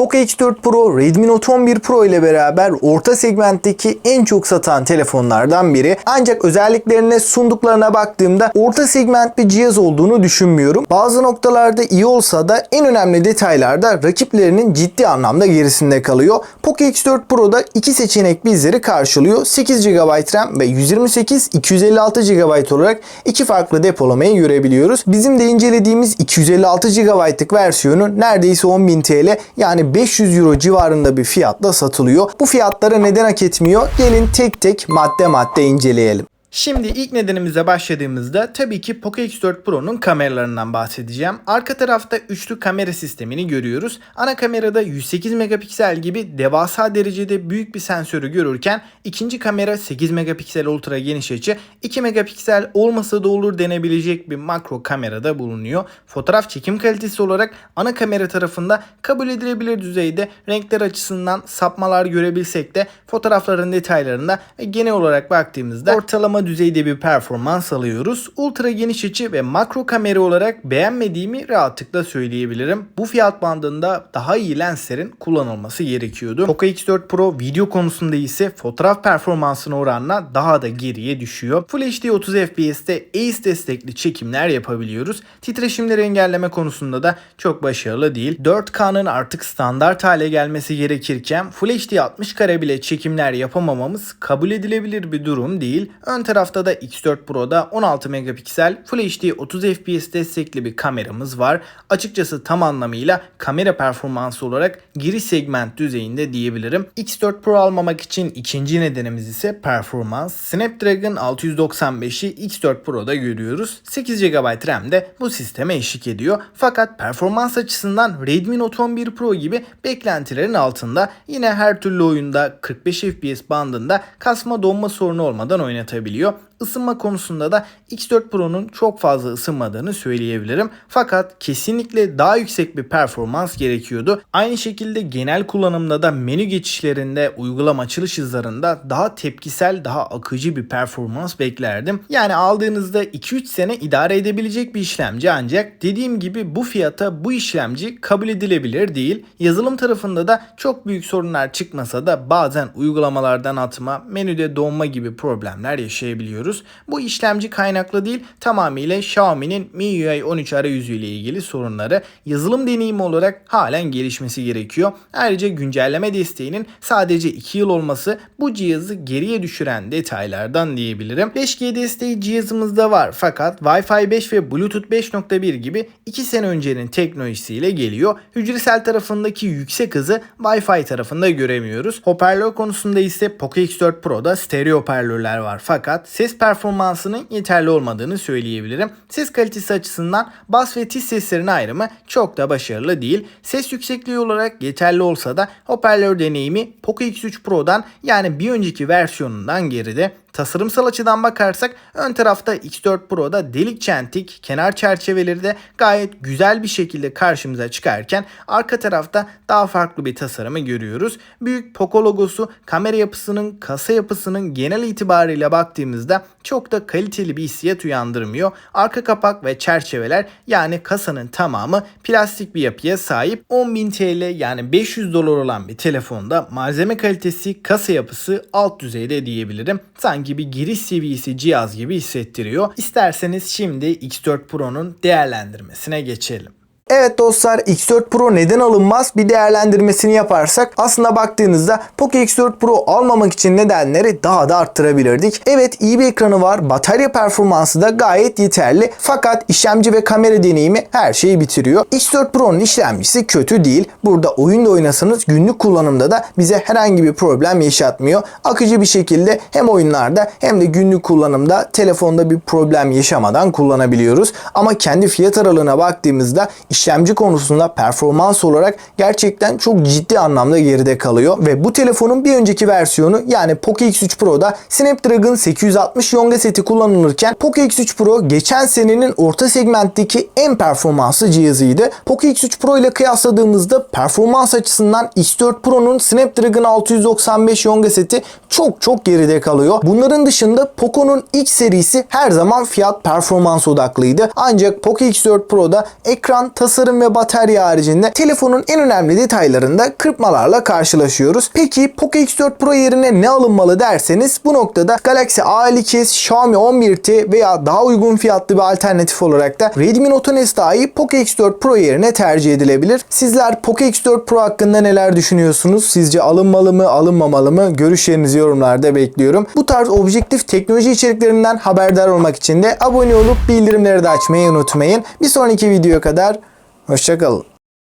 Poco X4 Pro, Redmi Note 11 Pro ile beraber orta segmentteki en çok satan telefonlardan biri. Ancak özelliklerine sunduklarına baktığımda orta segment bir cihaz olduğunu düşünmüyorum. Bazı noktalarda iyi olsa da en önemli detaylarda rakiplerinin ciddi anlamda gerisinde kalıyor. Poco X4 Pro'da iki seçenek bizleri karşılıyor. 8 GB RAM ve 128 256 GB olarak iki farklı depolamayı görebiliyoruz. Bizim de incelediğimiz 256 GB'lık versiyonu neredeyse 10.000 TL yani 500 Euro civarında bir fiyatla satılıyor. Bu fiyatlara neden hak etmiyor? Gelin tek tek madde madde inceleyelim. Şimdi ilk nedenimize başladığımızda tabii ki Poco X4 Pro'nun kameralarından bahsedeceğim. Arka tarafta üçlü kamera sistemini görüyoruz. Ana kamerada 108 megapiksel gibi devasa derecede büyük bir sensörü görürken ikinci kamera 8 megapiksel ultra geniş açı 2 megapiksel olmasa da olur denebilecek bir makro kamerada bulunuyor. Fotoğraf çekim kalitesi olarak ana kamera tarafında kabul edilebilir düzeyde renkler açısından sapmalar görebilsek de fotoğrafların detaylarında ve genel olarak baktığımızda ortalama düzeyde bir performans alıyoruz. Ultra geniş açı ve makro kamera olarak beğenmediğimi rahatlıkla söyleyebilirim. Bu fiyat bandında daha iyi lenslerin kullanılması gerekiyordu. Poco X4 Pro video konusunda ise fotoğraf performansına oranla daha da geriye düşüyor. Full HD 30 FPS'te ACE destekli çekimler yapabiliyoruz. Titreşimleri engelleme konusunda da çok başarılı değil. 4K'nın artık standart hale gelmesi gerekirken Full HD 60 kare bile çekimler yapamamamız kabul edilebilir bir durum değil. Ön tarafta da X4 Pro'da 16 megapiksel Full HD 30 FPS destekli bir kameramız var. Açıkçası tam anlamıyla kamera performansı olarak giriş segment düzeyinde diyebilirim. X4 Pro almamak için ikinci nedenimiz ise performans. Snapdragon 695'i X4 Pro'da görüyoruz. 8 GB RAM de bu sisteme eşlik ediyor. Fakat performans açısından Redmi Note 11 Pro gibi beklentilerin altında yine her türlü oyunda 45 FPS bandında kasma donma sorunu olmadan oynatabiliyor. ediyor. Isınma konusunda da X4 Pro'nun çok fazla ısınmadığını söyleyebilirim. Fakat kesinlikle daha yüksek bir performans gerekiyordu. Aynı şekilde genel kullanımda da menü geçişlerinde, uygulama açılış hızlarında daha tepkisel, daha akıcı bir performans beklerdim. Yani aldığınızda 2-3 sene idare edebilecek bir işlemci ancak dediğim gibi bu fiyata bu işlemci kabul edilebilir değil. Yazılım tarafında da çok büyük sorunlar çıkmasa da bazen uygulamalardan atma, menüde donma gibi problemler yaşayabiliyoruz. Bu işlemci kaynaklı değil tamamıyla Xiaomi'nin MIUI 13 arayüzü ile ilgili sorunları yazılım deneyimi olarak halen gelişmesi gerekiyor. Ayrıca güncelleme desteğinin sadece 2 yıl olması bu cihazı geriye düşüren detaylardan diyebilirim. 5G desteği cihazımızda var fakat Wi-Fi 5 ve Bluetooth 5.1 gibi 2 sene öncenin teknolojisiyle geliyor. Hücresel tarafındaki yüksek hızı Wi-Fi tarafında göremiyoruz. Hoparlör konusunda ise Poco X4 Pro'da stereo hoparlörler var fakat ses performansının yeterli olmadığını söyleyebilirim. Ses kalitesi açısından bas ve tiz seslerin ayrımı çok da başarılı değil. Ses yüksekliği olarak yeterli olsa da hoparlör deneyimi Poco X3 Pro'dan yani bir önceki versiyonundan geride. Tasarımsal açıdan bakarsak ön tarafta X4 Pro'da delik çentik, kenar çerçeveleri de gayet güzel bir şekilde karşımıza çıkarken arka tarafta daha farklı bir tasarımı görüyoruz. Büyük Poco logosu kamera yapısının, kasa yapısının genel itibariyle baktığımızda çok da kaliteli bir hissiyat uyandırmıyor. Arka kapak ve çerçeveler yani kasanın tamamı plastik bir yapıya sahip. 10.000 TL yani 500 dolar olan bir telefonda malzeme kalitesi, kasa yapısı alt düzeyde diyebilirim. Sanki bir giriş seviyesi cihaz gibi hissettiriyor. İsterseniz şimdi X4 Pro'nun değerlendirmesine geçelim. Evet dostlar X4 Pro neden alınmaz bir değerlendirmesini yaparsak aslında baktığınızda Poco X4 Pro almamak için nedenleri daha da arttırabilirdik. Evet iyi bir ekranı var batarya performansı da gayet yeterli fakat işlemci ve kamera deneyimi her şeyi bitiriyor. X4 Pro'nun işlemcisi kötü değil. Burada oyun da oynasanız günlük kullanımda da bize herhangi bir problem yaşatmıyor. Akıcı bir şekilde hem oyunlarda hem de günlük kullanımda telefonda bir problem yaşamadan kullanabiliyoruz. Ama kendi fiyat aralığına baktığımızda işlemci konusunda performans olarak gerçekten çok ciddi anlamda geride kalıyor ve bu telefonun bir önceki versiyonu yani Poco X3 Pro'da Snapdragon 860 Yonga seti kullanılırken Poco X3 Pro geçen senenin orta segmentteki en performanslı cihazıydı. Poco X3 Pro ile kıyasladığımızda performans açısından X4 Pro'nun Snapdragon 695 Yonga seti çok çok geride kalıyor. Bunların dışında Poco'nun X serisi her zaman fiyat performans odaklıydı. Ancak Poco X4 Pro'da ekran tasarım tasarım ve batarya haricinde telefonun en önemli detaylarında kırpmalarla karşılaşıyoruz. Peki Poco X4 Pro yerine ne alınmalı derseniz bu noktada Galaxy A52s, Xiaomi 11T veya daha uygun fiyatlı bir alternatif olarak da Redmi Note S dahi Poco X4 Pro yerine tercih edilebilir. Sizler Poco X4 Pro hakkında neler düşünüyorsunuz? Sizce alınmalı mı, alınmamalı mı? Görüşlerinizi yorumlarda bekliyorum. Bu tarz objektif teknoloji içeriklerinden haberdar olmak için de abone olup bildirimleri de açmayı unutmayın. Bir sonraki videoya kadar hoşçakalın.